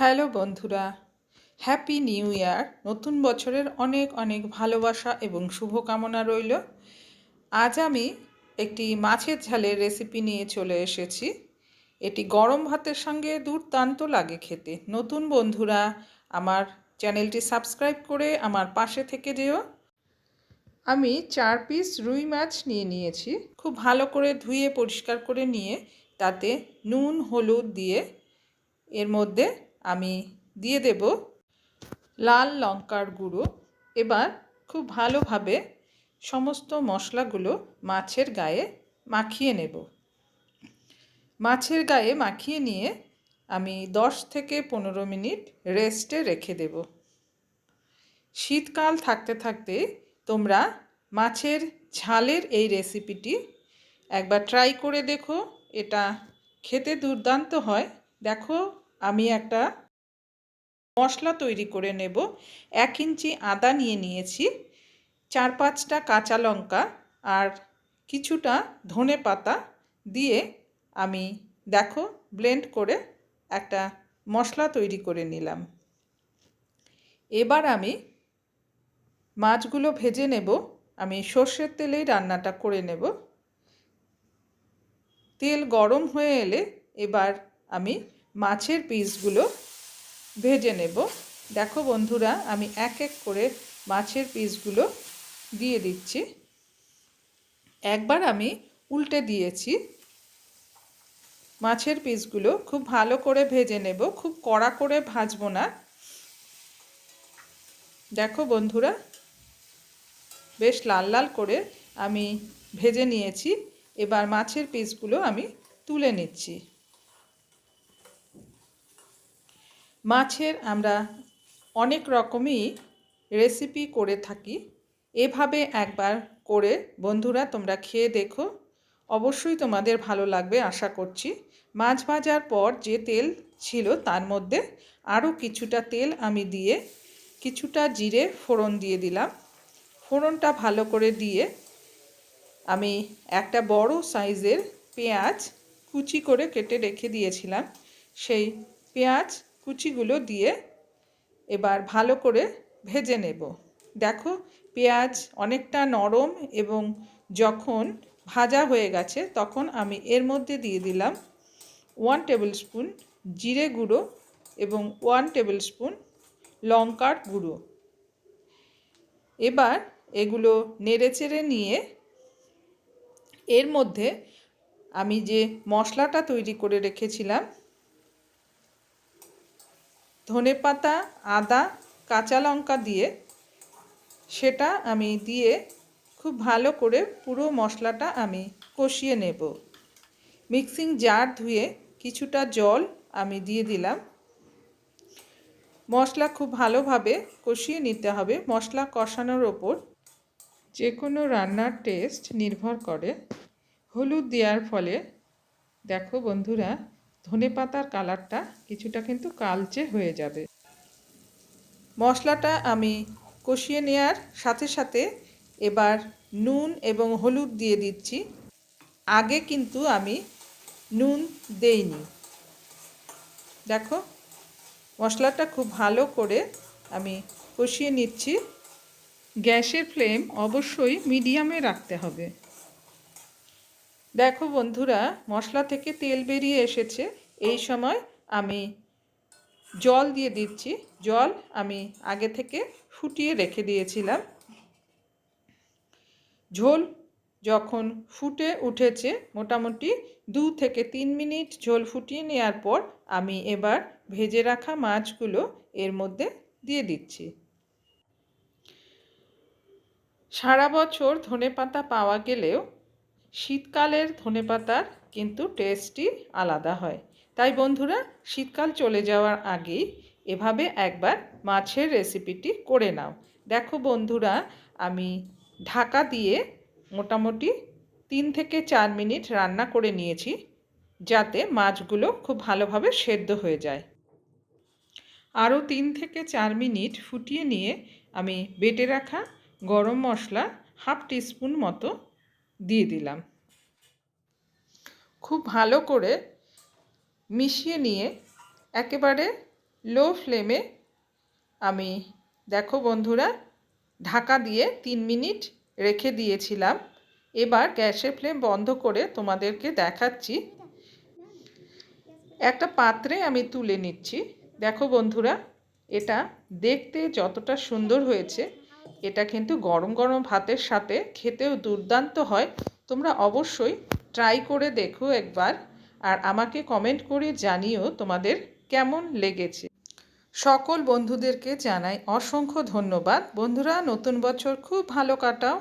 Hello বন্ধুরা, happy new year. নতুন বছরের অনেক অনেক ভালোবাসা এবং শুভকামনা রইল। আজ আমি একটি মাছের ঝালের রেসিপি নিয়ে চলে এসেছি। এটি গরম ভাতের সঙ্গে দুর্দান্ত লাগে খেতে। নতুন বন্ধুরা, আমার চ্যানেলটি সাবস্ক্রাইব করে আমার পাশে থেকে যেও। আমি চার পিস রুই মাছ নিয়ে নিয়েছি। খুব ভালো করে ধুয়ে পরিষ্কার করে নিয়ে তাতে নুন, হলুদ দিয়ে এর মধ্যে আমি দিয়ে দেব লাল লঙ্কার গুঁড়ো। এবার খুব ভালোভাবে সমস্ত মশলাগুলো মাছের গায়ে মাখিয়ে নেব। মাছের গায়ে মাখিয়ে নিয়ে আমি দশ থেকে পনেরো মিনিট রেস্টে রেখে দেব। শীতকাল থাকতে থাকতে তোমরা মাছের ঝালের এই রেসিপিটি একবার ট্রাই করে দেখো। এটা খেতে দুর্দান্ত হয়। দেখো আমি একটা মশলা তৈরি করে নেব। এক ইঞ্চি আদা নিয়ে নিয়েছি, চার পাঁচটা কাঁচা লঙ্কা আর কিছুটা ধনে পাতা দিয়ে আমি, দেখো ব্লেন্ড করে একটা মশলা তৈরি করে নিলাম। এবার আমি মাছগুলো ভেজে নেব। আমি সর্ষের তেলেই রান্নাটা করে নেব। তেল গরম হয়ে এলে এবার আমি মাছের পিসগুলো ভেজে নেব। দেখো বন্ধুরা, আমি এক এক করে মাছের পিসগুলো দিয়ে দিচ্ছি। একবার আমি উল্টে দিয়েছি। মাছের পিসগুলো খুব ভালো করে ভেজে নেব, খুব কড়া করে ভাজবো না। দেখো বন্ধুরা, বেশ লাল লাল করে আমি ভেজে নিয়েছি। এবার মাছের পিসগুলো আমি তুলে নিচ্ছি। মাছের আমরা অনেক রকমই রেসিপি করে থাকি। এভাবে একবার করে বন্ধুরা তোমরা খেয়ে দেখো। অবশ্যই তোমাদের ভালো লাগবে আশা করছি। মাছ ভাজার পর যে তেল ছিল তার মধ্যে আরও কিছুটা তেল আমি দিয়ে কিছুটা জিরে ফোড়ন দিয়ে দিলাম। ফোড়নটা ভালো করে দিয়ে আমি একটা বড় সাইজের পেঁয়াজ কুচি করে কেটে রেখে দিয়েছিলাম। সেই পেঁয়াজ কুচিগুলো দিয়ে এবার ভালো করে ভেজে নেব। দেখো, পেঁয়াজ অনেকটা নরম এবং যখন ভাজা হয়ে গেছে, তখন আমি এর মধ্যে দিয়ে দিলাম ওয়ান টেবিল স্পুন জিরে গুঁড়ো এবং ওয়ান টেবিল স্পুন লঙ্কার গুঁড়ো। এবার এগুলো নেড়েচেড়ে নিয়ে এর মধ্যে আমি যে মশলাটা তৈরি করে রেখেছিলাম ধনে পাতা, আদা, কাঁচা লঙ্কা দিয়ে সেটা আমি দিয়ে খুব ভালো করে পুরো মশলাটা আমি কষিয়ে নেব। মিক্সিং জার ধুয়ে কিছুটা জল আমি দিয়ে দিলাম। মশলা খুব ভালোভাবে কষিয়ে নিতে হবে। মশলা কষানোর ওপর যে কোনো রান্নার টেস্ট নির্ভর করে। হলুদ দেওয়ার ফলে, দেখো বন্ধুরা ধনে পাতার কালারটা কিছুটা কিন্তু কালচে হয়ে যাবে। মশলাটা আমি কষিয়ে নেওয়ার সাথে সাথে এবার নুন এবং হলুদ দিয়ে দিচ্ছি। আগে কিন্তু আমি নুন দেইনি। দেখো, মশলাটা খুব ভালো করে আমি কষিয়ে নিচ্ছি। গ্যাসের ফ্লেম অবশ্যই মিডিয়ামে রাখতে হবে। দেখো বন্ধুরা, মশলা থেকে তেল বেরিয়ে এসেছে। এই সময় আমি জল দিয়ে দিচ্ছি। জল আমি আগে থেকে ফুটিয়ে রেখে দিয়েছিলাম। ঝোল যখন ফুটে উঠেছে, মোটামুটি দু থেকে তিন মিনিট ঝোল ফুটিয়ে নেওয়ার পর আমি এবার ভেজে রাখা মাছগুলো এর মধ্যে দিয়ে দিচ্ছি। সারা বছর ধনে পাতা পাওয়া গেলেও শীতকালের ধনেপাতার কিন্তু টেস্টই আলাদা হয়। তাই বন্ধুরা, শীতকাল চলে যাওয়ার আগেই এভাবে একবার মাছের রেসিপিটি করে নাও। দেখো বন্ধুরা, আমি ঢাকা দিয়ে মোটামুটি তিন থেকে চার মিনিট রান্না করে নিয়েছি, যাতে মাছগুলো খুব ভালোভাবে সেদ্ধ হয়ে যায়। আরও তিন থেকে চার মিনিট ফুটিয়ে নিয়ে আমি বেটে রাখা গরম মশলা হাফ টিস্পুন মতো দিয়ে দিলাম। খুব ভালো করে মিশিয়ে নিয়ে একেবারে লো ফ্লেমে আমি, দেখো বন্ধুরা, ঢাকা দিয়ে তিন মিনিট রেখে দিয়েছিলাম। এবার গ্যাসের ফ্লেম বন্ধ করে তোমাদেরকে দেখাচ্ছি। একটা পাত্রে আমি তুলে নিচ্ছি। দেখো বন্ধুরা, এটা দেখতে যতটা সুন্দর হয়েছে। এটা কিন্তু গরম গরম ভাতের সাথে খেতেও দুর্দান্ত হয়। তোমরা অবশ্যই ট্রাই করে দেখো একবার আর আমাকে কমেন্ট করে জানিও তোমাদের কেমন লেগেছে। সকল বন্ধুদেরকে জানাই অসংখ্য ধন্যবাদ। বন্ধুরা, নতুন বছর খুব ভালো কাটাও।